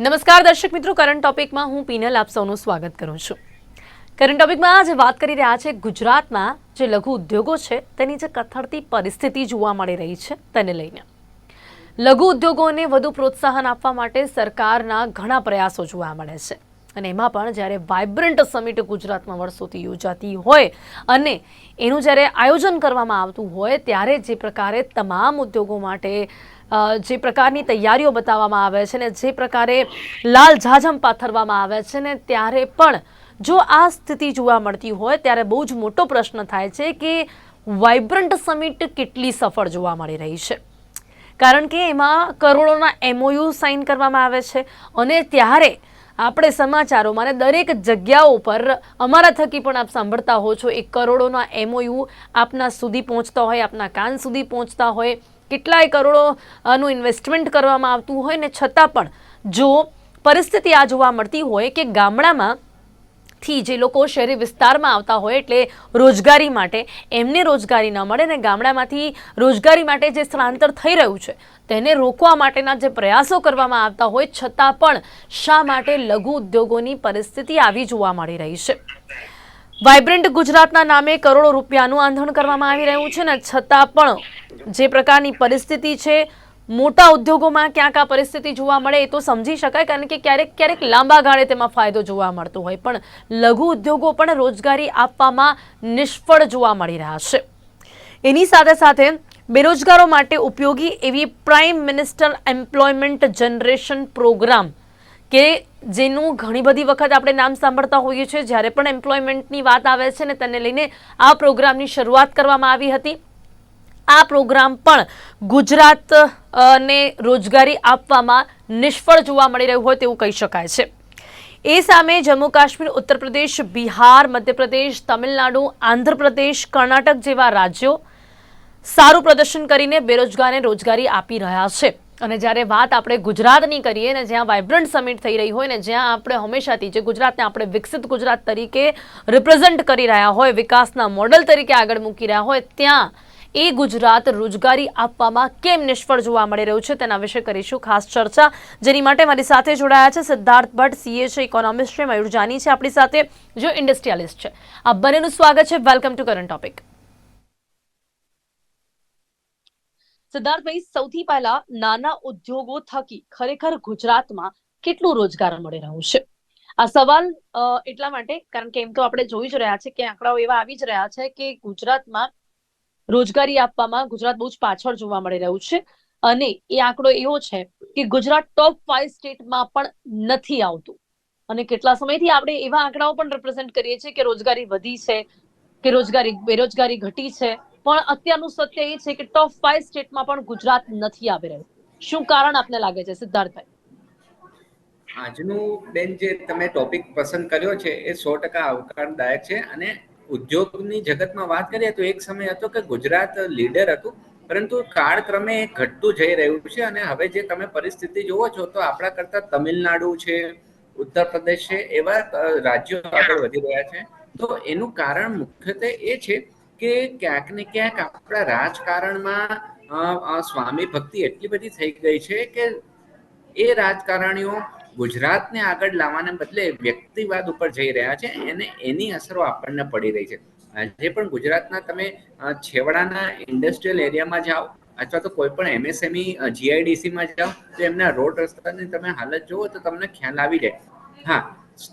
નમસ્કાર દર્શક મિત્રો કરંટ ટોપિકમાં હું પીનલ આપ સૌનું સ્વાગત કરું છું. કરંટ ટોપિકમાં આજે વાત કરી રહ્યા છે ગુજરાતમાં જે લઘુ ઉદ્યોગો છે, તેની જે કથળતી પરિસ્થિતિ જોવા મળી રહી છે તેને લઈને. લઘુ ઉદ્યોગોને વધુ પ્રોત્સાહન આપવા માટે સરકારના ઘણા પ્રયાસો જોવા મળે છે. અને એમાં પણ જ્યારે વાઇબ્રન્ટ સમિટ ગુજરાતમાં વર્ષોથી યોજાતી હોય અને એનું જ્યારે આયોજન કરવામાં આવતું હોય, ત્યારે જે પ્રકારે તમામ ઉદ્યોગો માટે જે પ્રકારની તૈયારીઓ બતાવવામાં આવે છે ને જે પ્રકારે લાલ જાજમ પાથરવામાં આવે છે ને ત્યારે પણ જો આ સ્થિતિ જોવા મળતી હોય ત્યારે બહુ જ મોટો પ્રશ્ન થાય છે કે વાઇબ્રન્ટ સમિટ કેટલી સફળ જોવા મળી રહી છે. કારણ કે એમાં કરોડોના એમઓયુ સાઇન કરવામાં આવે છે અને ત્યારે આપણે સમાચારોમાં અને દરેક જગ્યાઓ પર અમારા થકી પણ આપ સાંભળતા હો છો, એક કરોડોના એમઓયુ આપના સુધી પહોંચતા હોય, આપના કાન સુધી પહોંચતા હોય કેટલાય કરોડોનું ઇન્વેસ્ટમેન્ટ કરવામાં આવતું હોય ને છતાં પણ જો પરિસ્થિતિ આ જોવા મળતી હોય કે ગામડામાં થી જે લોકો શહેરી વિસ્તારમાં આવતા હોય એટલે રોજગારી માટે, એમને રોજગારી ન મળે ને ગામડામાંથી રોજગારી માટે જે સ્થળાંતર થઈ રહ્યું છે, તેને રોકવા માટેના જે પ્રયાસો કરવામાં આવતા હોય છતાં પણ શા માટે લઘુ ઉદ્યોગોની પરિસ્થિતિ આવી જોવા મળી રહી છે? વાઇબ્રન્ટ ગુજરાતના નામે કરોડો રૂપિયાનું આંધણ કરવામાં આવી રહ્યું છે ને છતાં પણ જે પ્રકારની પરિસ્થિતિ છે, મોટા ઉદ્યોગોમાં ક્યાંક આ પરિસ્થિતિ જોવા મળે એ તો સમજી શકાય, કારણ કે ક્યારેક ક્યારેક લાંબા ગાળે તેમાં ફાયદો જોવા મળતો હોય. પણ લઘુ ઉદ્યોગો પણ રોજગારી આપવામાં નિષ્ફળ જોવા મળી રહ્યા છે. એની સાથે સાથે બેરોજગારો માટે ઉપયોગી એવી prime minister employment generation programme કે જેનું ઘણી બધી વખત આપણે નામ સાંભળતા હોઈએ છીએ, જ્યારે પણ એમ્પ્લોયમેન્ટની વાત આવે છે ને તેને લઈને આ પ્રોગ્રામની શરૂઆત કરવામાં આવી હતી. આ પ્રોગ્રામ પણ ગુજરાત ને રોજગારી આપવામાં નિષ્ફળ જોવા મળી રહ્યું હોય તેવું કહી શકાય છે. એ સામે જમ્મુ કાશ્મીર, ઉત્તર પ્રદેશ, બિહાર, મધ્યપ્રદેશ, તમિલનાડુ, આંધ્રપ્રદેશ, કર્ણાટક જેવા રાજ્યો સારું પ્રદર્શન કરીને બેરોજગારને રોજગારી આપી રહ્યા છે. અને જ્યારે વાત આપણે ગુજરાતની કરીએ ને જ્યાં વાઇબ્રન્ટ સમિટ થઈ રહી હોય ને જ્યાં આપણે હંમેશાથી જે ગુજરાતને આપણે વિકસિત ગુજરાત તરીકે રિપ્રેઝેન્ટ કરી રહ્યા હોય, વિકાસના મોડલ તરીકે આગળ મૂકી રહ્યા હોય, ત્યાં એ ગુજરાત રોજગારી આપવામાં કેમ નિષ્ફળ જોવા મળી રહ્યું છે તેના વિશે કરીશું ખાસ ચર્ચા. જેની માટે મારી સાથે જોડાયા છે સિદ્ધાર્થ ભટ્ટ સીએ છે ઇકોનોમિસ્ટ છે મયુર જાની છે આપણી સાથે, જો ઇન્ડસ્ટ્રીયાલિસ્ટ છે. આ બંનેનું સ્વાગત છે. વેલકમ ટુ કરંટ ટોપિક સિદ્ધાર્થભાઈ સૌથી પહેલા નાના ઉદ્યોગો થકી ખરેખર ગુજરાતમાં કેટલું રોજગાર મળી રહ્યું છે? આ સવાલ એટલા માટે, કારણ કે એમ તો આપણે જોઈ જ રહ્યા છે કે આંકડાઓ એવા આવી જ રહ્યા છે કે ગુજરાતમાં રોજગારી આપવામાં ગુજરાત બહુ જ પાછળ જોવા મળી રહ્યું છે. અને એ આંકડો એવો છે કે ગુજરાત ટોપ ફાઈવ સ્ટેટમાં પણ નથી આવતું. અને કેટલા સમયથી આપણે એવા આંકડાઓ પણ રિપ્રેઝેન્ટ કરીએ છીએ કે રોજગારી વધી છે, કે રોજગારી, બેરોજગારી ઘટી છે. પણ અત્યારનું સત્ય એ છે કે ટોપ ફાઈવ સ્ટેટમાં પણ ગુજરાત નથી આવી રહ્યું. શું કારણ આપને લાગે છે, સિદ્ધાર્થભાઈ? આજનું બેન જે તમે ટોપિક પસંદ કર્યો છે, એ સો ટકા આવકારદાયક છે. અને ઉદ્યોગની જગતમાં વાત કરીએ તો એક સમય હતો કે ગુજરાત લીડર હતું, પરંતુ કાળક્રમે એ ઘટતું જઈ રહ્યું છે. અને હવે જે તમે પરિસ્થિતિ જોવો છો, તો આપણા કરતા તમિલનાડુ છે, ઉત્તર પ્રદેશ છે, એવા રાજ્યો આગળ વધી રહ્યા છે. તો એનું કારણ મુખ્યત્વે એ છે કે ક્યાંક ને ક્યાંક આપણા રાજકારણમાં સ્વામી ભક્તિ એટલી બધી થઈ ગઈ છે કે એ રાજકારણીઓ ગુજરાતને આગળ લાવવાને બદલે વ્યક્તિવાદ ઉપર જઈ રહ્યા છે અને એની અસરો આપણને પડી રહી છે. આજે પણ ગુજરાતના તમે છેવાડાના ઇન્ડસ્ટ્રીયલ એરિયામાં જાઓ અથવા તો કોઈ પણ એમએસએમઈ જીઆઈડીસીમાં જાઓ તો એમના રોડ રસ્તાની તમે હાલત જુઓ તો તમને ખ્યાલ આવી જાય. હા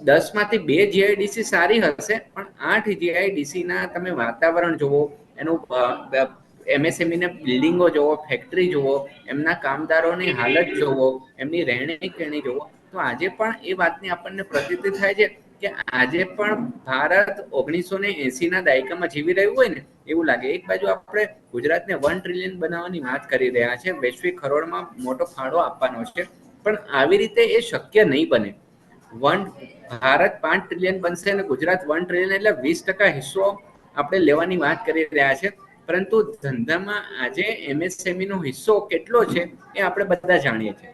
દસમાંથી બે જીઆઈડીસી સારી હશે, પણ આઠ જીઆઈડીસી ના તમે વાતાવરણ જુઓ એનું એમએસએમઈ ને બિલ્ડિંગો જુઓ ફેક્ટરી જુઓ એમના કામદારોની હાલત જુઓ એમની રહેણી કહેણી જુઓ તો આજે પણ એ વાતની આપણને પ્રતીતિ થાય છે કે આજે પણ ભારત ઓગણીસો ને એસી ના દાયકામાં જીવી રહ્યું હોય ને, એવું લાગે. એક બાજુ આપણે ગુજરાતને વન ટ્રિલિયન બનાવવાની વાત કરી રહ્યા છે, વૈશ્વિક હરોળમાં મોટો ફાળો આપવાનો છે, પણ આવી રીતે એ શક્ય નહીં બને. વન ભારત પાંચ ટ્રિલિયન બનશે અને ગુજરાત વન ટ્રિલિયન એટલે વીસ ટકા હિસ્સો આપણે લેવાની વાત કરી રહ્યા છે. પરંતુ ધંધામાં આજે એમએસએમઈ નો હિસ્સો કેટલો છે એ આપણે બધા જાણીએ છીએ.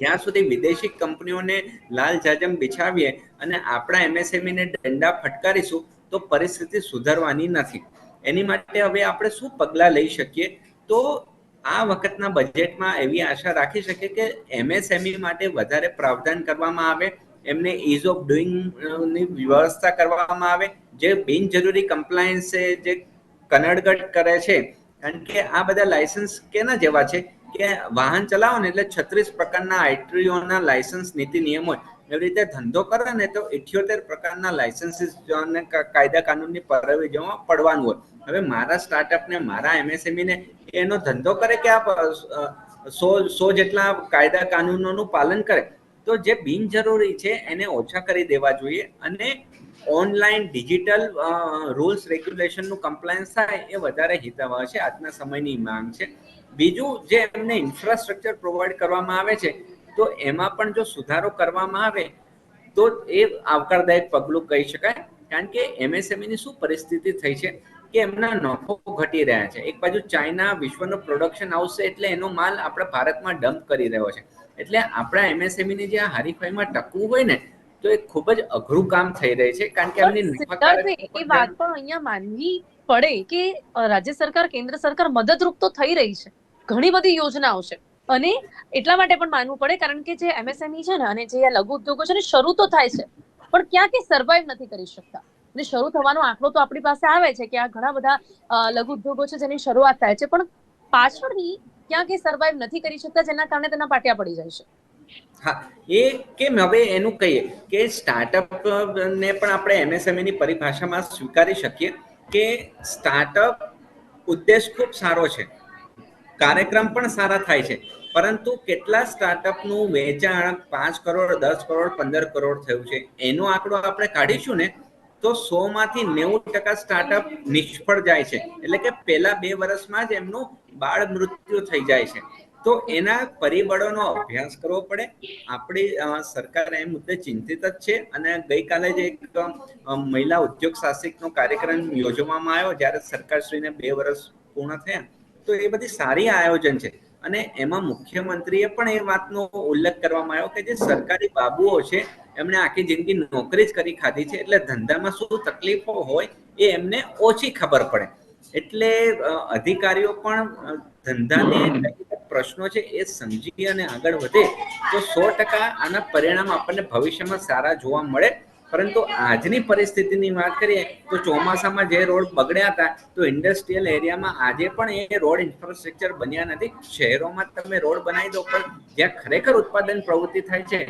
જ્યાં સુધી વિદેશી કંપનીઓને લાલ જાજમ બિછાવીએ અને આપણા એમએસએમઈ ને દંડા ફટકારીશું તો પરિસ્થિતિ સુધરવાની નથી. એની માટે હવે આપણે શું પગલાં લઈ શકીએ? તો આ વખતના બજેટમાં એવી આશા રાખી શકે કે એમએસએમઈ માટે વધારે પ્રાવધાન કરવામાં આવે, એમને ઇઝ ઓફ ડુઈંગની વ્યવસ્થા કરવામાં આવે, જે બિનજરૂરી કમ્પ્લાયન્સ જે કનડગટ કરે છે, કારણ કે આ બધા લાયસન્સ કેના જેવા છે કે વાહન ચલાવો ને એટલે છત્રીસ પ્રકારના આઈટ્રીઓના લાયસન્સ નીતિ નિયમો એવી રીતે ધંધો કરે ને તો ઇઠ્યોતેર પ્રકારના લાયસન્સીસ અને કાયદા કાનૂનની પરવેજોમાં પડવાનું હોય. હવે મારા સ્ટાર્ટઅપને મારા એમએસએમઈને ને એનો ધંધો કરે કે આ સો સો જેટલા કાયદા કાનૂનોનું પાલન કરે? તો જે બિનજરૂરી છે એને ઓછા કરી દેવા જોઈએ અને ઓનલાઈન ડિજિટલ રૂલ્સ, રેગ્યુલેશનનું કમ્પ્લાયન્સ થાય એ વધારે હિતાવહ છે. આજના સમયની માંગ છે. બીજું જે એમને ઇન્ફ્રાસ્ટ્રક્ચર પ્રોવાઈડ કરવામાં આવે છે તો એમાં પણ જો સુધારો કરવામાં આવે તો એ આવકારદાયક પગલું કહી શકાય. કારણ કે MSME ની શું પરિસ્થિતિ થઈ છે કે એમના નફો ઘટી રહ્યા છે. એક બાજુ ચાઇના વિશ્વનું પ્રોડક્શન આવશે એટલે એનો માલ આપણે ભારતમાં ડમ્પ કરી રહ્યો છે. એટલે આપણા MSME ની જે આ હરીફાઈમાં ટકવું હોય ને તો એ ખૂબ જ અઘરું કામ થઈ રહી છે. કારણ કે એમની એ વાત પણ અહીંયા માનવી પડે કે રાજ્ય સરકાર કેન્દ્ર સરકાર મદદરૂપ તો થઈ રહી છે. ઘણી બધી યોજનાઓ છે. અને એટલા માટે પણ માનવું પડે, કારણ કે જે એમએસએમઈ છે ને અને જે આ લઘુ ઉદ્યોગો છે ને, શરૂ તો થાય છે, પણ ક્યાં કે સર્વાઈવ નથી કરી શકતા. અને શરૂ થવાનો આંકડો તો આપણી પાસે આવે છે કે આ ઘણા બધા લઘુ ઉદ્યોગો છે જેની શરૂઆત થાય છે, પણ પાછળની ક્યાં કે સર્વાઈવ નથી કરી શકતા જેના કારણે તેના પાટિયા પડી જાય છે. હા, એ કેમ? હવે એનું કહીએ કે સ્ટાર્ટઅપ ને પણ આપણે એમએસએમઈ ની પરિભાષામાં સ્વીકારી શકીએ કે સ્ટાર્ટઅપ ઉદ્દેશ ખૂબ સારો છે. કાર્યક્રમ પણ સારા થાય છે. પરંતુ કેટલા સ્ટાર્ટઅપનું વેચાણ પાંચ કરોડ, દસ કરોડ, પંદર કરોડ થયું છે, એનો આંકડો આપણે કાઢીશું ને, તો સો માંથી નેવું ટકા સ્ટાર્ટઅપ નિષ્ફળ જાય છે. એટલે કે પહેલા બે વર્ષમાં જ એમનું બાળ મૃત્યુ થઈ જાય છે. તો એના પરિબળોનો અભ્યાસ કરવો પડે. આપણી સરકાર એ મુદ્દે ચિંતિત જ છે અને ગઈકાલે જ એક મહિલા ઉદ્યોગ સાહસિકનો કાર્યક્રમ યોજવામાં આવ્યો, જ્યારે સરકારશ્રીને બે વર્ષ પૂર્ણ થયા. તો એ બધી સારી આયોજન છે. અને એમાં મુખ્યમંત્રીએ પણ એ વાતનો ઉલ્લેખ કરવામાં આવ્યો કે જે સરકારી બાબુઓ છે, એમણે આખી જિંદગી નોકરી જ કરી ખાધી છે, એટલે ધંધામાં શું તકલીફો હોય એ એમને ઓછી ખબર પડે. એટલે અધિકારીઓ પણ ધંધાને પ્રશ્નો છે એ સમજી અને આગળ વધે તો સો ટકા આના પરિણામ આપણને ભવિષ્યમાં સારા જોવા મળે પરંતુ આજની પરિસ્થિતિની વાત કરીએ, તો ચોમાસામાં જે રોડ બગડ્યા હતા, તો ઇન્ડસ્ટ્રીયલ એરિયામાં આજે પણ એ રોડ ઇન્ફ્રાસ્ટ્રક્ચર બન્યા નથી. શહેરોમાં તમે રોડ બનાવી દો, પણ જ્યાં ખરેખર ઉત્પાદન પ્રવૃત્તિ થાય છે,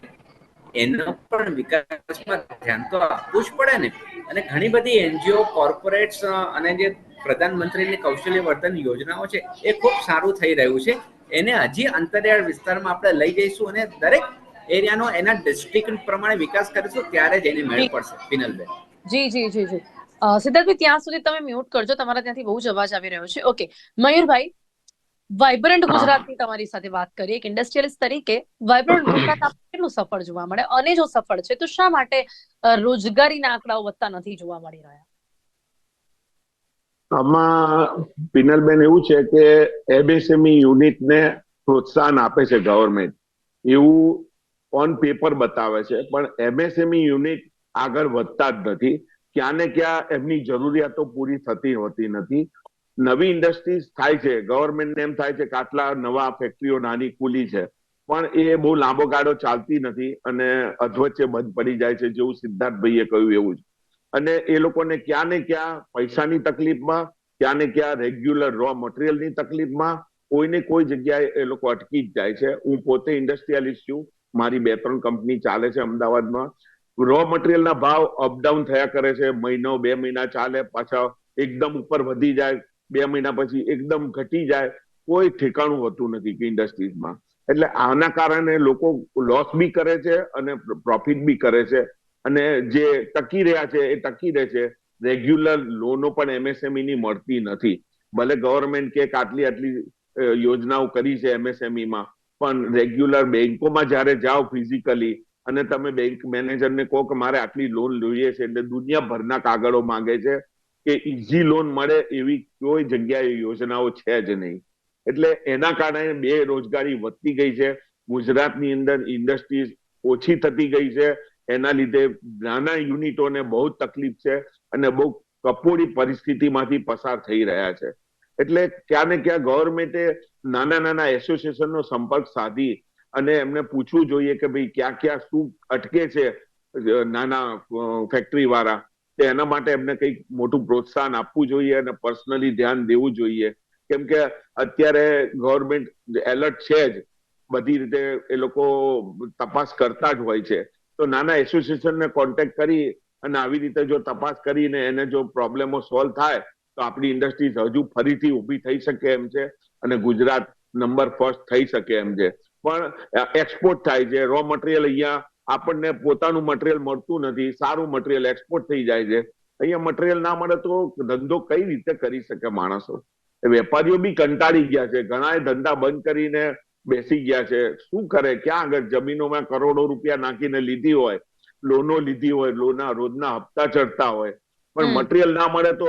એનો પણ વિકાસમાં ધ્યાન તો આપવું જ પડે ને. અને ઘણી બધી એનજીઓ કોર્પોરેટ્સ અને જે પ્રધાનમંત્રીની કૌશલ્ય વર્ધન યોજનાઓ છે, એ ખૂબ સારું થઈ રહ્યું છે. એને હજી અંતરિયાળ વિસ્તારમાં આપણે લઈ જઈશું અને દરેક એરિયાનો એના ડિસ્ટ્રિક્ટ પ્રમાણે વિકાસ કરીશું ત્યારે જઈને મેળ પડશે પિનલબેન. જી જી જી જી. સિદ્ધાર્થભાઈ ત્યાં સુધી તમે મ્યુટ કરજો તમારા ત્યાંથી બહુ જ અવાજ આવી રહ્યો છે. Okay Mayurbhai vibrant. ગુજરાતની તમારી સાથે વાત કરીએ એક ઇન્ડસ્ટ્રીયલિસ્ટ તરીકે. વાઇબ્રન્ટ ગુજરાત આપણને કેટલું સફળ જોવા મળે? અને જો સફળ છે તો શા માટે રોજગારીના આંકડાઓ વધતા નથી જોવા મળી રહ્યા? આમાં પિનલબેન એવું છે કે એમએસએમઈ યુનિટને પ્રોત્સાહન આપે છે ગવર્મેન્ટ એવું ઓન પેપર બતાવે છે, પણ એમએસએમઈ યુનિટ આગળ વધતા જ નથી. ક્યાં ને ક્યાં એમની જરૂરિયાતો પૂરી થતી હોતી નથી. નવી ઇન્ડસ્ટ્રીઝ થાય છે ગવર્મેન્ટને એમ થાય છે કે આટલા નવા ફેક્ટરીઓ નાની ખુલી છે. પણ એ બહુ લાંબો ગાળો ચાલતી નથી અને અધવચ્ચે બંધ પડી જાય છે જેવું સિદ્ધાર્થભાઈએ કહ્યું એવું જ. અને એ લોકોને ક્યાં ને ક્યાં પૈસાની તકલીફમાં, ક્યાં ને ક્યાં રેગ્યુલર રો મટીરિયલની તકલીફમાં કોઈને કોઈ જગ્યાએ એ લોકો અટકી જ જાય છે. હું પોતે ઇન્ડસ્ટ્રીયાલિસ્ટ છું મારી બે ત્રણ કંપની ચાલે છે અમદાવાદમાં. રો મટીરિયલના ભાવ અપડાઉન થયા કરે છે. મહિનો, બે મહિના ચાલે, પાછા એકદમ ઉપર વધી જાય. બે મહિના પછી એકદમ ઘટી જાય. કોઈ ઠેકાણું હોતું નથી ઇન્ડસ્ટ્રીઝમાં એટલે આના કારણે લોકો લોસ બી કરે છે અને પ્રોફિટ બી કરે છે. અને જે ટકી રહ્યા છે, એ ટકી રહે છે. રેગ્યુલર લોનો પણ એમએસએમઈ ની મળતી નથી. ભલે ગવર્મેન્ટ કે આટલી આટલી યોજનાઓ કરી છે એમએસએમઈમાં પણ રેગ્યુલર બેંકોમાં જ્યારે જાઓ ફિઝિકલી અને તમે બેંક મેનેજરને કહો કે મારે આટલી લોન જોઈએ છે એટલે દુનિયાભરના કાગળો માંગે છે કે ઇઝી લોન મળે એવી કોઈ જગ્યાએ યોજનાઓ છે જ નહીં. એટલે એના કારણે બે રોજગારી વધતી ગઈ છે. ગુજરાતની અંદર ઇન્ડસ્ટ્રીઝ ઓછી થતી ગઈ છે. એના લીધે નાના યુનિટોને બહુ તકલીફ છે અને બહુ કપોળી પરિસ્થિતિમાંથી પસાર થઈ રહ્યા છે. એટલે ક્યાં ને ક્યાં ગવર્મેન્ટે નાના નાના એસોસિએશનનો સંપર્ક સાધી અને એમને પૂછવું જોઈએ કે ભાઈ ક્યાં ક્યાં શું અટકે છે નાના ફેક્ટરી વાળા તો એના માટે એમને કંઈક મોટું પ્રોત્સાહન આપવું જોઈએ અને પર્સનલી ધ્યાન દેવું જોઈએ. કેમ કે અત્યારે ગવર્મેન્ટ એલર્ટ છે જ. બધી રીતે એ લોકો તપાસ કરતા જ હોય છે. તો નાના એસોસિએશનને કોન્ટેક્ટ કરી અને આવી રીતે જો તપાસ કરીને એને જો પ્રોબ્લેમો સોલ્વ થાય તો આપણી ઇન્ડસ્ટ્રીઝ હજુ ફરીથી ઊભી થઈ શકે એમ છે અને ગુજરાત નંબર ફર્સ્ટ થઈ શકે એમ છે. પણ એક્સપોર્ટ થાય છે. રો મટીરિયલ અહીંયા આપણને પોતાનું મટીરિયલ મળતું નથી. સારું મટીરિયલ એક્સપોર્ટ થઈ જાય છે. અહીંયા મટીરિયલ ના મળે તો ધંધો કઈ રીતે કરી શકે માણસો? વેપારીઓ બી કંટાળી ગયા છે. ઘણાએ ધંધા બંધ કરીને બેસી ગયા છે. શું કરે? ક્યાં આગળ? જમીનોમાં કરોડો રૂપિયા નાખીને લીધી હોય લોનો લીધી હોય લોના રોજના હપ્તા ચડતા હોય. પણ. મટીરિયલ ના મળે તો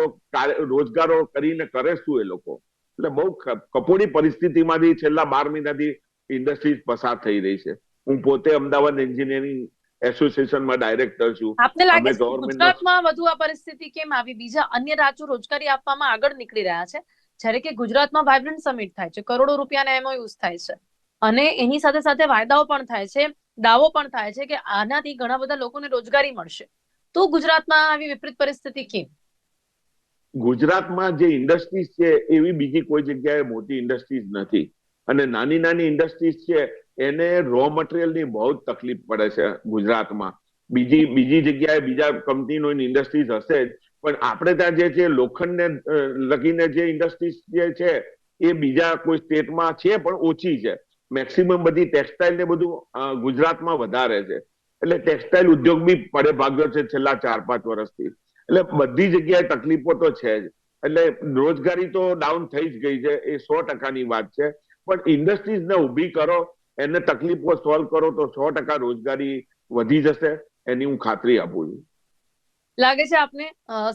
રોજગારો કરીને કરે શું એ લોકો? એટલે બહુ કપોડી પરિસ્થિતિમાંથી છેલ્લા બાર મહિનાથી ઇન્ડસ્ટ્રી પસાર થઈ રહી છે. હું પોતે અમદાવાદ એન્જિનિયરિંગ એસોસિએશનમાં ડાયરેક્ટર છું. આપને લાગે છે ગુજરાતમાં વધુ આ પરિસ્થિતિ કેમ આવી? બીજા અન્ય રાજ્યો રોજગારી આપવામાં આગળ નીકળી રહ્યા છે. જ્યારે કે ગુજરાતમાં વાઇબ્રન્ટ સમિટ થાય છે. કરોડો રૂપિયાના એમઓયુઝ થાય છે. અને એની સાથે સાથે વાયદાઓ પણ થાય છે. દાવો પણ થાય છે કે આનાથી ઘણા બધા લોકોને રોજગારી મળશે. તો ગુજરાતમાં આવી વિપરીત પરિસ્થિતિ કેમ? ગુજરાતમાં જે ઇન્ડસ્ટ્રીઝ છે, એવી બીજી કોઈ જગ્યાએ મોટી ઇન્ડસ્ટ્રીઝ નથી. અને નાની નાની ઇન્ડસ્ટ્રીઝ છે, એને રો મટીરિયલની બહુ જ તકલીફ પડે છે ગુજરાતમાં. બીજી બીજી જગ્યાએ બીજા કંપનીનો ઇન્ડસ્ટ્રીઝ હશે જ, પણ આપણે ત્યાં જે છે લોખંડને લગીને જે ઇન્ડસ્ટ્રીઝ જે છે, એ બીજા કોઈ સ્ટેટમાં છે, પણ ઓછી છે. મેક્સિમમ બધી ટેક્સટાઇલ ને બધું ગુજરાતમાં વધારે છે. એટલે ટેક્સટાઇલ ઉદ્યોગ બી પડે ભાગ્યો છે છેલ્લા ચાર, પાંચ વર્ષથી. એટલે બધી જગ્યાએ તકલીફો તો છે જ. એટલે રોજગારી તો ડાઉન થઈ જ ગઈ છે, એ સો ટકાની વાત છે. પણ ઇન્ડસ્ટ્રીઝ ને ઊભી કરો, એને તકલીફો સોલ્વ કરો તો સો ટકા રોજગારી વધી જશે, એની હું ખાતરી આપું છું. લાગે છે આપને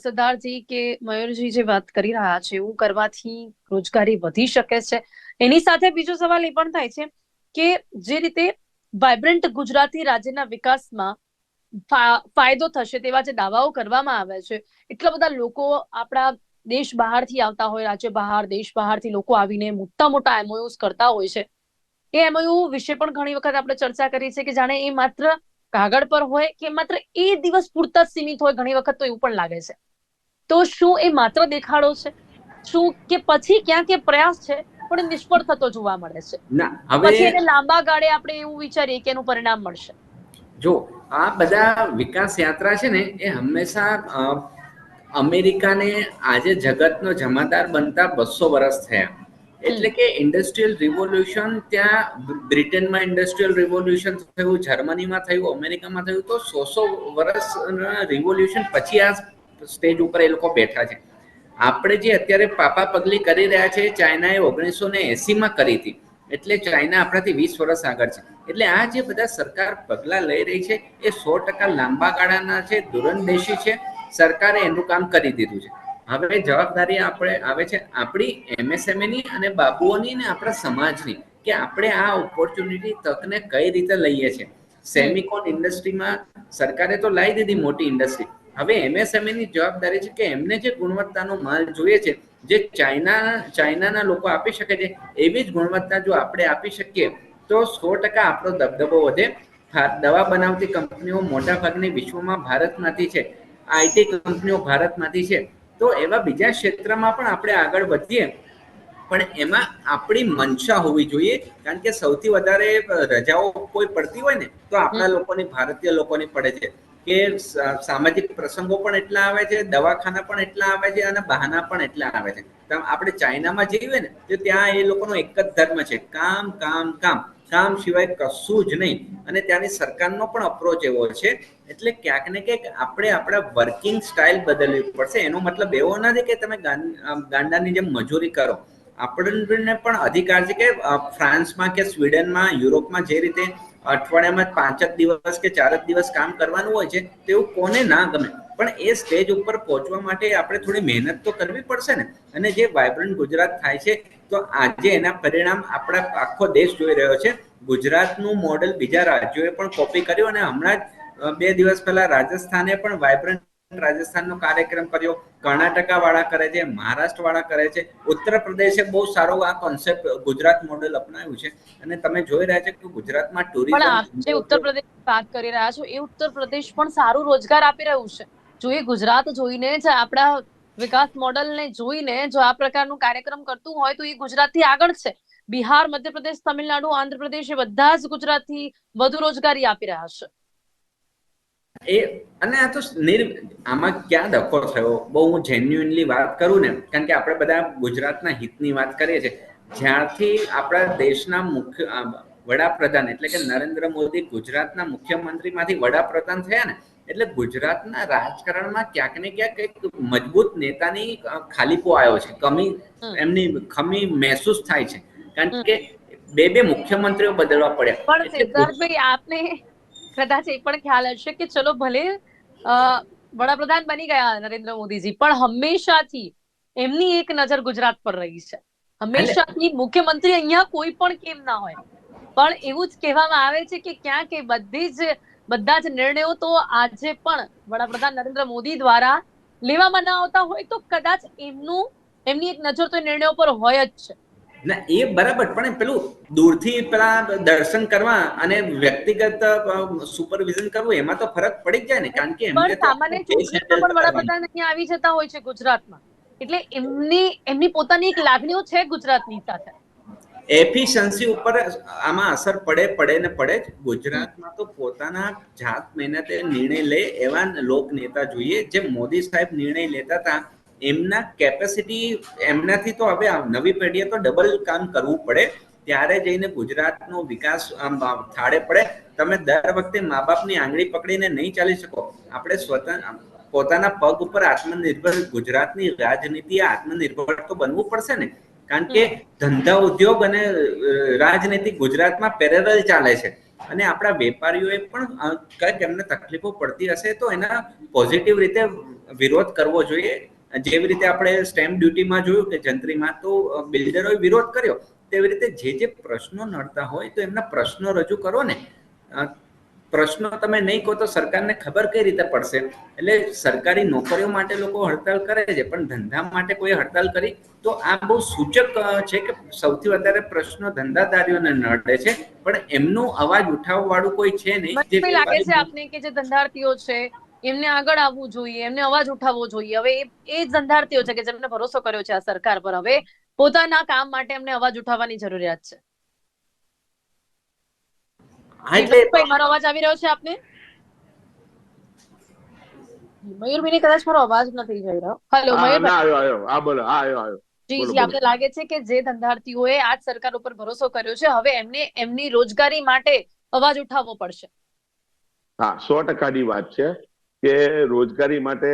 સિદ્ધાર્થજી કે મયુરજી જે વાત કરી રહ્યા છે, એવું કરવાથી રોજગારી વધી શકે છે? એની સાથે બીજો સવાલ એ પણ થાય છે, કે જે રીતે વાઇબ્રન્ટ ગુજરાતી રાજ્યના વિકાસમાં ફાયદો થશે તેવા જે દાવાઓ કરવામાં આવે છે, એટલા બધા લોકો આપણા દેશ બહારથી આવતા હોય, રાજ્ય બહાર, દેશ બહારથી લોકો આવીને મોટા મોટા એમઓયુઝ કરતા હોય છે. એ એમઓયુ વિશે પણ ઘણી વખત આપણે ચર્ચા કરી છે કે જાણે એ માત્ર કાગળ પર હોય કે માત્ર એ દિવસ પૂરતા સીમિત હોય, ઘણી વખત તો એવું પણ લાગે છે. તો શું એ માત્ર દેખાડો છે? શું કે પછી ક્યાં ક્યાં પ્રયાસ છે? પણ નિષ્ફળ થતો જોવા મળે છે. ના પછી એને લાંબા ગાળે આપણે એવું વિચારીએ કે એનું પરિણામ મળશે. જો આ બધા વિકાસ યાત્રા છે ને એ હંમેશા અમેરિકાને આજે જગતનો જમાદાર બનતા બસો વર્ષ થયા. એટલે કે ઇન્ડસ્ટ્રીયલ રિવોલ્યુશન ત્યાં બ્રિટનમાં ઇન્ડસ્ટ્રીયલ રિવોલ્યુશન થયું જર્મનીમાં થયું અમેરિકામાં થયું તો સો સો વર્ષ રિવોલ્યુશન પછી આ સ્ટેજ ઉપર એ લોકો બેઠા છે. આપણે જે અત્યારે પાપા પગલી કરી રહ્યા છે, ચાઇનાએ ઓગણીસો ને એસીમાં કરી હતી. એટલે ચાઇના આપણાથી વીસ વર્ષ આગળ છે. એટલે આ જે બધા સરકાર પગલાં લઈ રહી છે, એ સો ટકા લાંબા ગાળાના છે, દૂરંદેશી છે. સરકારે એનું કામ કરી દીધું છે. હવે જવાબદારી આપણે આવે છે આપણી એમએસએમઈની અને બાબુઓની ને આપણા સમાજની કે આપણે આ ઓપોર્ચ્યુનિટી તકને કઈ રીતે લઈએ છીએ સેમિકોન ઇન્ડસ્ટ્રીમાં સરકારે તો લાવી દીધી મોટી ઇન્ડસ્ટ્રી. હવે એમએસએમઈની જવાબદારી છે કે એમને જે ગુણવત્તાનો માલ જોઈએ છે જે ચાઇના ચાઇનાના લોકો આપી શકે છે એવી જ ગુણવત્તા જો આપણે આપી શકીએ તો સો ટકા આપણો દબદબો વધે. દવા બનાવતી કંપનીઓ મોટા ભાગની વિશ્વમાં ભારતમાંથી છે આઈટી કંપનીઓ ભારતમાંથી છે. તો એવા બીજા ક્ષેત્રમાં પણ આપણે આગળ વધીએ. પણ એમાં આપણી મનસા હોવી જોઈએ કારણ કે સૌથી વધારે રજાઓ કોઈ પડતી હોય ને તો આપણા લોકોની ભારતીય લોકોની પડે છે. કે સામાજિક પ્રસંગો પણ એટલા આવે છે, દવાખાના પણ એટલા આવે છે અને બહાના પણ એટલા આવે છે. આપણે ચાઇનામાં જઈએ ને, તો ત્યાં એ લોકોનો એક જ ધર્મ છે, કામ કામ કામ. કામ સિવાય કશું જ નહીં. અને ત્યાંની સરકારનો પણ અપ્રોચ એવો છે, એટલે ક્યાંક ને ક્યાંક આપણે આપણા વર્કિંગ સ્ટાઇલ બદલવી પડશે. એનો મતલબ એવો નથી કે તમે ગાંડાની જેમ મજૂરી કરો. આપણને પણ અધિકાર છે કે ફ્રાન્સમાં કે સ્વીડનમાં, યુરોપમાં જે રીતે અઠવાડિયામાં પાંચ જ દિવસ કે ચાર જ દિવસ કામ કરવાનું હોય છે તેવું કોને ના ગમે? પણ એ સ્ટેજ ઉપર પહોંચવા માટે આપણે થોડી મહેનત તો કરવી પડશે ને? અને જે વાઇબ્રન્ટ ગુજરાત થાય છે, તો આજે એના પરિણામ આપણા આખો દેશ જોઈ રહ્યો છે. ગુજરાતનું મોડેલ બીજા રાજ્યોએ પણ કોપી કર્યું અને હમણાં બે દિવસ પહેલા રાજસ્થાને પણ વાઇબ્રન્ટ રાજસ્થાનનો કાર્યક્રમ કર્યો કર્ણાટકા વાળા કરે છે મહારાષ્ટ્ર વાળા કરે છે. ઉત્તર પ્રદેશે બહુ સારો આ કોન્સેપ્ટ ગુજરાત મોડેલ અપનાવ્યું છે. અને તમે જોઈ રહ્યા છો કે ગુજરાતમાં પણ આપ જે ઉત્તર પ્રદેશ વાત કરી રહ્યા છો એ ઉત્તર પ્રદેશ પણ સારું રોજગાર આપી રહ્યું છે. જો એ ગુજરાત જોઈને જ આપણા વિકાસ મોડલને જોઈને જો આ પ્રકારનું કાર્યક્રમ કરતું હોય તો એ ગુજરાતથી આગળ છે. બિહાર મધ્યપ્રદેશ તમિલનાડુ આંધ્રપ્રદેશ એ બધા જ ગુજરાતથી વધુ રોજગારી આપી રહ્યા છે. એ અને આ તો નિર આમાં ક્યાં ધક્કો થયો? બહુ હું જેન્યુઇનલી વાત કરું ને કારણ કે આપણે બધા ગુજરાતના હિતની વાત કરીએ છીએ. જ્યારથી આપણા દેશના મુખ્ય વડાપ્રધાન એટલે કે નરેન્દ્ર મોદી ગુજરાતના મુખ્યમંત્રીમાંથી વડાપ્રધાન થયા ને એટલે ગુજરાતના રાજકારણમાં ક્યાંક ને ક્યાંક એક મજબૂત નેતાની ખાલીપો આવ્યો છે. કમી એમની ખમી મહેસૂસ થાય છે. કારણ કે બે બે મુખ્યમંત્રીઓ બદલવા પડ્યા. પણ આપને કદાચ એ પણ ખ્યાલ હશે કે ચલો ભલે વડાપ્રધાન બની ગયા નરેન્દ્ર મોદીજી, પણ હંમેશાથી એમની એક નજર ગુજરાત પર રહી છે. હંમેશાથી મુખ્યમંત્રી અહીંયા કોઈ પણ કેમ ના હોય. પણ એવું જ કહેવામાં આવે છે કે ક્યાંક એ બધી જ, બધા જ નિર્ણયો તો આજે પણ વડાપ્રધાન નરેન્દ્ર મોદી દ્વારા લેવામાં ના આવતા હોય તો કદાચ એમનું, એમની એક નજર તો નિર્ણયો પર હોય જ છે. ના એ બરાબર પણ પેલું દૂરથી પેલા દર્શન કરવા અને વ્યક્તિગત સુપરવિઝન કરવું એમાં તો ફરક પડી જ જાય ને કારણ કે એમને સામાન્ય પણ વડાપ્રધાન અહીંયા આવી જતા હોય છે ગુજરાતમાં. એટલે એમની એમની પોતાની એક લાગણીઓ છે ગુજરાતની સાથે. એફિશિયન્સી ઉપર આમાં અસર પડે પડે ને પડે જ. ગુજરાતમાં તો પોતાના જાત મહેનતે નિર્ણય લે એવા લોક નેતા જોઈએ. જે મોદી સાહેબ નિર્ણય લેતા હતા એમના કેપેસિટી એમનાથી તો હવે નવી પેઢીએ તો ડબલ કામ કરવું પડે. ત્યારે જઈને ગુજરાતનો વિકાસ થાળે પડે. તમે દર વખતે મા બાપની આંગળી પકડીને નહીં ચાલી શકો. આપણે સ્વતંત્ર પોતાના પગ ઉપર આત્મનિર્ભર ગુજરાતની રાજનીતિ આત્મનિર્ભર તો બનવું પડશે ને. કારણ કે ધંધા ઉદ્યોગ અને રાજનીતિ ગુજરાતમાં પેરેલલ ચાલે છે. અને આપણા વેપારીઓએ પણ કંઈક એમને તકલીફો પડતી હશે તો એના પોઝિટિવ રીતે વિરોધ કરવો જોઈએ. જેવી રીતે આપણે સ્ટેમ્પ ડ્યુટીમાં જોયું કે જંત્રીમાં તો બિલ્ડરોએ વિરોધ કર્યો. તેવી રીતે જે જે પ્રશ્નો નડતા હોય તો એમના પ્રશ્નો રજૂ કરો ને. પ્રશ્નો તમે નહીં કહો તો સરકારને ખબર કઈ રીતે પડશે? એટલે સરકારી નોકરીઓ માટે લોકો હડતાલ કરે છે પણ ધંધા માટે કોઈ હડતાલ કરી તો આ બહુ સૂચક છે કે સૌથી વધારે પ્રશ્નો ધંધાદારીઓને નડે છે. પણ એમનો અવાજ ઉઠાવવા વાળું કોઈ છે નહીં. લાગે છે આપને કે જે ધંધાર્થીઓ છે એમને આગળ આવવું જોઈએ એમને અવાજ ઉઠાવવો જોઈએ. હવે એ જ ધંધાર્થીઓ છે કે જેમને ભરોસો કર્યો છે આ સરકાર પર હવે પોતાના કામ માટે એમને અવાજ ઉઠાવવાની જરૂરિયાત છે. મારો અવાજ આવી રહ્યો છે આપને? મયુરભાઈ કદાચ મારો અવાજ નથી જઈ રહ્યો. હેલો મયુરભાઈ. આવ્યો આવ્યો. બોલો આવ્યો આવ્યો. જી જી આપને લાગે છે કે જે ધંધાર્થીઓએ આજ સરકાર ઉપર ભરોસો કર્યો છે હવે એમને એમની રોજગારી માટે અવાજ ઉઠાવવો પડશે. હા સો ટકાની વાત છે. કે રોજગારી માટે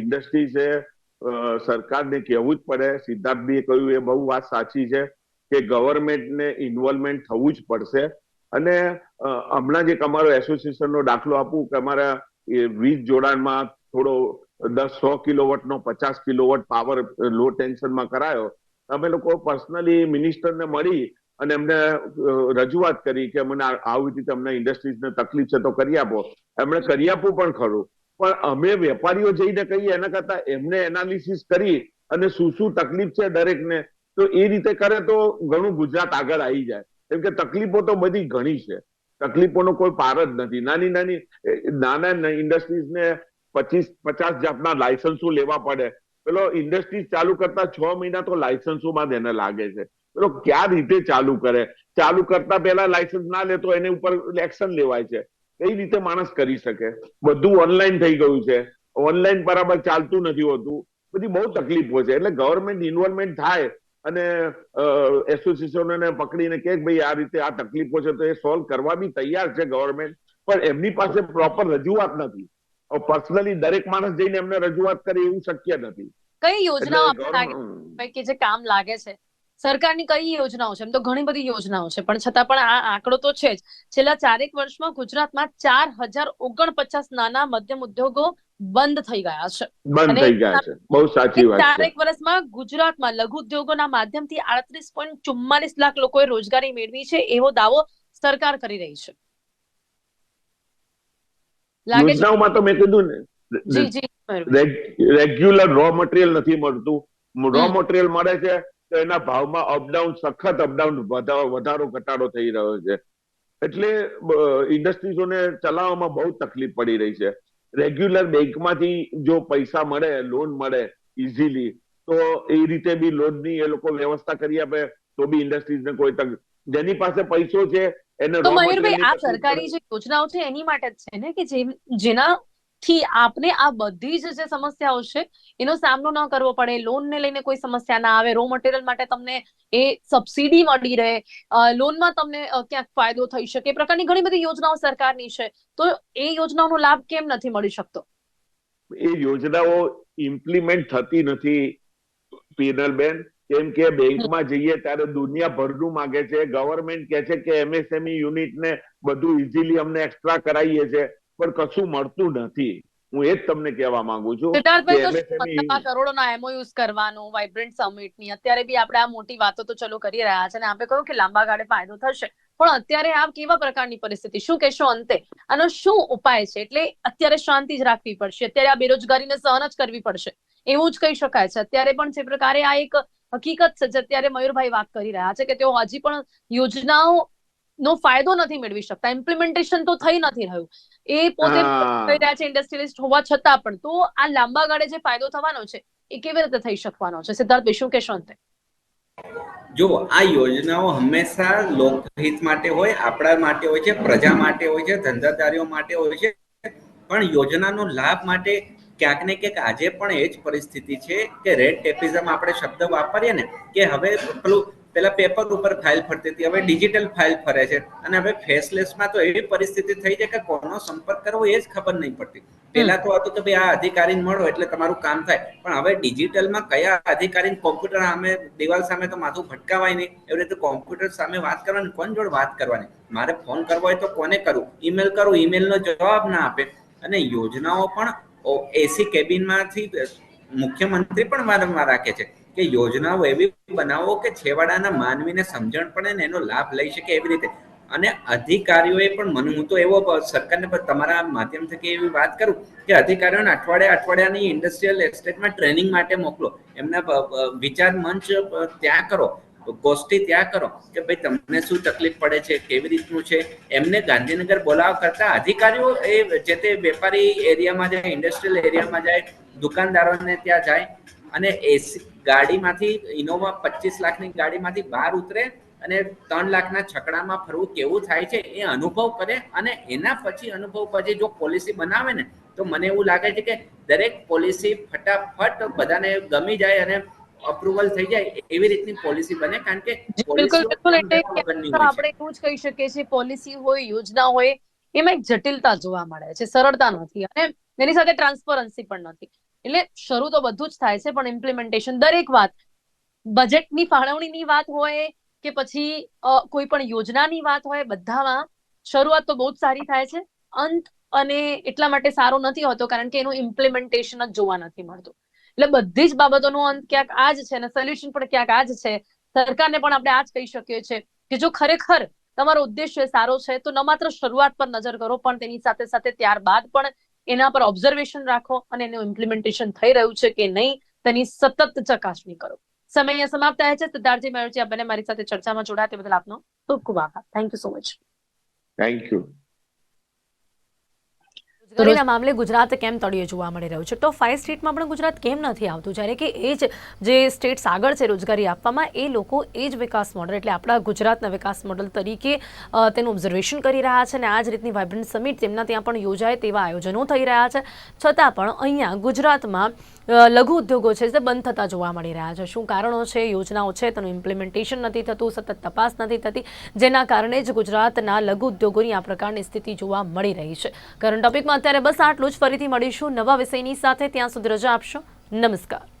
ઇન્ડસ્ટ્રીઝે સરકારને કહેવું જ પડે. સિદ્ધાર્થભાઈએ કહ્યું, એ બહુ વાત સાચી છે કે ગવર્મેન્ટને ઇન્વોલ્વમેન્ટ થવું જ પડશે. અને હમણાં જ અમારો એસોસિએશનનો દાખલો આપું, કે અમારા વીજ જોડાણમાં થોડો દસ સો કિલોવોટનો પચાસ કિલોવોટ પાવર લો ટેન્શનમાં કરાયો. અમે લોકો પર્સનલી મિનિસ્ટરને મળી અને એમને રજૂઆત કરી કે મને આવી રીતે અમને ઇન્ડસ્ટ્રીઝને તકલીફ છે તો કરી આપો. એમણે કરી આપવું પણ ખરું. પણ અમે વેપારીઓ જઈને કહીએ એના કરતા એમને એનાલિસિસ કરી અને શું શું તકલીફ છે દરેકને, તો એ રીતે કરે તો ઘણું ગુજરાત આગળ આવી જાય. કેમ કે તકલીફો તો બધી ઘણી છે. તકલીફોનો કોઈ પાર જ નથી. નાની નાની નાના ઇન્ડસ્ટ્રીઝને પચીસ પચાસ જાતના લાયસન્સો લેવા પડે. પેલો ઇન્ડસ્ટ્રીઝ ચાલુ કરતા છ મહિના તો લાયસન્સોમાં જ એને લાગે છે. પેલો ક્યાં રીતે ચાલુ કરે? ચાલુ કરતા પહેલા લાયસન્સ ના લે તો એની ઉપર એક્શન લેવાય છે. કઈ રીતે માણસ કરી શકે? બધું ઓનલાઈન થઈ ગયું છે. ઓનલાઈન બરાબર ચાલતું નથી હોતું. બધી બહુ તકલીફો છે. એટલે ગવર્મેન્ટ ઇન્વોલ્વમેન્ટ થાય અને એસોસિએશનોને પકડીને કે ભાઈ આ રીતે આ તકલીફો છે તો એ સોલ્વ કરવા બી તૈયાર છે ગવર્મેન્ટ પણ એમની પાસે પ્રોપર રજૂઆત નથી. પર્સનલી દરેક માણસ જઈને એમને રજૂઆત કરે એવું શક્ય નથી. કઈ યોજનાઓ ભાઈ કે જે કામ લાગે છે? સરકારની કઈ યોજનાઓ છે? એમ તો ઘણી બધી યોજનાઓ છે. પણ છતાં પણ આ આંકડો તો છે જ. છેલ્લા ચારેક વર્ષમાં ગુજરાતમાં ચાર હજાર ઓગણપચાસ નાના મધ્યમ ઉદ્યોગો બંધ થઈ ગયા છે. બંધ થઈ ગયા છે. બહુ સાચી વાત ચારેક વર્ષમાં ગુજરાતમાં લઘુ ઉદ્યોગોના માધ્યમથી આડત્રીસ પોઈન્ટ ચુમ્માલીસ લાખ લોકોએ રોજગારી મેળવી છે. એવો દાવો સરકાર કરી રહી છે. યોજનાઓમાં તો મેં કીધું ને. રેગ્યુલર રો મટીરિયલ નથી મળતું. રો. મટીરિયલ મળે છે તો એના ભાવમાં અપડાઉન સખત અપડાઉન વધારો ઘટાડો થઈ રહ્યો છે. એટલે ઇન્ડસ્ટ્રીઝોને ચલાવવામાં બહુ તકલીફ પડી રહી છે. રેગ્યુલર બેંકમાંથી જો પૈસા મળે લોન મળે ઇઝીલી તો એ રીતે બી લોનની એ લોકો વ્યવસ્થા કરી આપે તો બી ઇન્ડસ્ટ્રીઝને કોઈ તક જેની પાસે પૈસો છે એને તો મયુરભાઈ આ સરકારી જે યોજનાઓ છે એની માટે જ છે ને કે જે જેનાથી આપને આ બધી જ જે સમસ્યાઓ છે, એનો સામનો ન કરવો પડે. લોનને લઈને કોઈ સમસ્યા ના આવે. રો મટીરિયલ માટે તમને એ સબસિડી મળી રહે. લોનમાં તમને ક્યાંક ફાયદો થઈ શકે. એ પ્રકારની ઘણી બધી યોજનાઓ સરકારની છે. તો એ યોજનાઓનો લાભ કેમ નથી મળી શકતો? એ યોજનાઓ ઇમ્પ્લિમેન્ટ થતી નથી બેન. કેમ કે બેંકમાં જઈએ ત્યારે દુનિયાભરનું માંગે છે. ગવર્મેન્ટ કહે છે કે એમએસએમઈ યુનિટને બધું ઇઝીલી અમને એક્સ્ટ્રા કરાવીએ છે. પણ કશું મળતું નથી. હું એ જ તમને કહેવા માંગુ છું કરોડોના એમઓયુઝ કરવાનું વાઇબ્રન્ટ સમિટની અત્યારે બી આપણે આ મોટી વાતો તો ચલો કરી રહ્યા છે અને આપણે કહ્યું કે લાંબા ગાળે ફાયદો થશે. પણ અત્યારે આ કેવા પ્રકારની પરિસ્થિતિ? શું કહેશો અંતે? આનો શું ઉપાય છે? એટલે અત્યારે શાંતિ જ રાખવી પડશે. અત્યારે આ બેરોજગારીને સહન જ કરવી પડશે. એવું જ કહી શકાય છે. અત્યારે પણ જે પ્રકારે આ એક હકીકત છે જે અત્યારે મયુરભાઈ વાત કરી રહ્યા છે કે તેઓ હજી પણ યોજનાઓ નો ફાયદો નથી મેળવી શકતા. ઇમ્પ્લિમેન્ટેશન તો થઈ નથી રહ્યું. એ પોતે થઈ રહ્યા છે ઇન્ડસ્ટ્રીલિસ્ટ હોવા છતાં પણ. તો આ લાંબા ગાળે જે ફાયદો થવાનો છે એ કેવી રીતે થઈ શકવાનો છે? સિદ્ધાર્થ શું કહેશો અંતે જો આ યોજનાઓ હંમેશા લોકહિત માટે હોય આપણા માટે હોય છે પ્રજા માટે હોય છે ધંધાદારીઓ માટે હોય છે. પણ યોજનાનો લાભ માટે ક્યાંક ને ક્યાંક આજે પણ એ જ પરિસ્થિતિ છે કે રેડ ટેપિઝમ આપણે શબ્દ વાપરીએ ને કે હવે પેલું પેલા પેપર ઉપર ફાઇલ ફરતી હતી હવે ડિજિટલ ફાઇલ ફરે છે. અને હવે ફેસલેસમાં તો એવી પરિસ્થિતિ થઈ છે કે કોનો સંપર્ક કરવો એ જ ખબર નહીં પડતી. પહેલા તો હતું કે ભાઈ આ અધિકારીને મળો એટલે તમારું કામ થાય. પણ હવે ડિજિટલમાં કયા અધિકારીને કોમ્પ્યુટર સામે દિવાલ સામે તો માથું ભટકાવાય નહીં. એવી રીતે કોમ્પ્યુટર સામે વાત કરવાની કોણ જોડે વાત કરવાની? મારે ફોન કરવો હોય તો કોને કરું? ઈમેલ કરું ઈમેલનો જવાબ ના આપે. અને યોજનાઓ પણ એસી કેબિનમાંથી મુખ્યમંત્રી પણ વારંવાર રાખે છે. કે યોજનાઓ એવી બનાવો કે છેવાડાના માનવીને સમજણ પડે ને એનો લાભ લઈ શકે એવી રીતે. અને અધિકારીઓએ પણ મને, હું તો એવો સરકારને પણ તમારા માધ્યમ થકી એવી વાત કરું કે અધિકારીઓને અઠવાડિયા અઠવાડિયાની ઇન્ડસ્ટ્રીયલ એસ્ટેટમાં ટ્રેનિંગ માટે મોકલો. એમના વિચાર મંચ ત્યાં કરો. ગોષ્ઠી ત્યાં કરો કે ભાઈ તમને શું તકલીફ પડે છે, કેવી રીતનું છે? એમને ગાંધીનગર બોલાવવા કરતા અધિકારીઓ એ જે તે વેપારી એરિયામાં જાય ઇન્ડસ્ટ્રીયલ એરિયામાં જાય, દુકાનદારોને ત્યાં જાય અને એસી ગાડીમાંથી ઇનોવા પચીસ લાખની ગાડીમાંથી બહાર ઉતરે અને ત્રણ લાખના છકડામાં ફરવું કેવું થાય છે એ અનુભવ કરે અને એના પછી અનુભવ પછી જો પોલિસી બનાવે ને તો મને એવું લાગે છે કે દરેક પોલિસી ફટાફટ બધાને ગમી જાય અને અપ્રુવલ થઈ જાય એવી રીતની પોલિસી બને કારણ કે બિલકુલ એટલે. આપણે એવું જ કહી શકીએ છીએ પોલિસી હોય યોજના હોય એમાં એક જટિલતા જોવા મળે છે સરળતા નથી અને એની સાથે ટ્રાન્સપરન્સી પણ નથી એટલે શરૂ તો બધું જ થાય છે, પણ ઇમ્પ્લિમેન્ટેશન દરેક વાત બજેટની ફાળવણીની વાત હોય કે પછી કોઈ પણ યોજનાની વાત હોય, બધામાં શરૂઆત તો બહુ જ સારી થાય છે. અંત અને એટલા માટે સારો નથી હોતો, કારણ કે એનું ઇમ્પ્લિમેન્ટેશન જ જોવા નથી મળતું. એટલે બધી જ બાબતોનો અંત ક્યાંક આ જ છે અને સોલ્યુશન પણ ક્યાંક આ જ છે. સરકારને પણ આપણે આ જ કહી શકીએ છીએ કે જો ખરેખર તમારો ઉદ્દેશ્ય સારો છે, તો ન માત્ર શરૂઆત પર નજર કરો, પણ તેની સાથે સાથે ત્યારબાદ પણ એના પર ઓબ્ઝર્વેશન રાખો અને એનું ઇમ્પ્લિમેન્ટેશન થઈ રહ્યું છે કે નહીં, તેની સતત ચકાસણી કરો. સમય અહીંયા સમાપ્ત થાય છે, સિદ્ધાર્થજી મેળજી આ બંને મારી સાથે ચર્ચામાં જોડાયા, તે બદલ આપનો ખૂબ ખૂબ આભાર. Thank you so much thank you રોજ- મામલે ગુજરાત કેમ તળિયે જોવા મળી રહ્યું છે? તો ફાઇવ સ્ટેટમાં પણ ગુજરાત કેમ નથી આવતું? જ્યારે કે એ જ જે સ્ટેટ્સ આગળ છે રોજગારી આપવામાં, એ લોકો એ જ વિકાસ મોડલ એટલે આપણા ગુજરાતના વિકાસ મોડલ તરીકે તેનું ઓબ્ઝર્વેશન કરી રહ્યા છે અને આ જ રીતની વાઇબ્રન્ટ સમિટ તેમના ત્યાં પણ યોજાય તેવા આયોજનો થઈ રહ્યા છે. છતાં પણ અહીંયા ગુજરાતમાં લઘુ ઉદ્યોગો છે તે બંધ થતા જોવા મળી રહ્યા છે. શું કારણો છે, યોજનાઓ છે, તેનું ઇમ્પ્લિમેન્ટેશન નથી થતું, સતત તપાસ નથી થતી, જેના કારણે જ ગુજરાતના લઘુ ઉદ્યોગોની આ પ્રકારની સ્થિતિ જોવા મળી રહી છે. કરંટ ટોપિકમાં અત્યારે બસ આટલું જ. ફરીથી મળીશું નવા વિષયની સાથે. ત્યાં સુધી રજા આપશો. નમસ્કાર.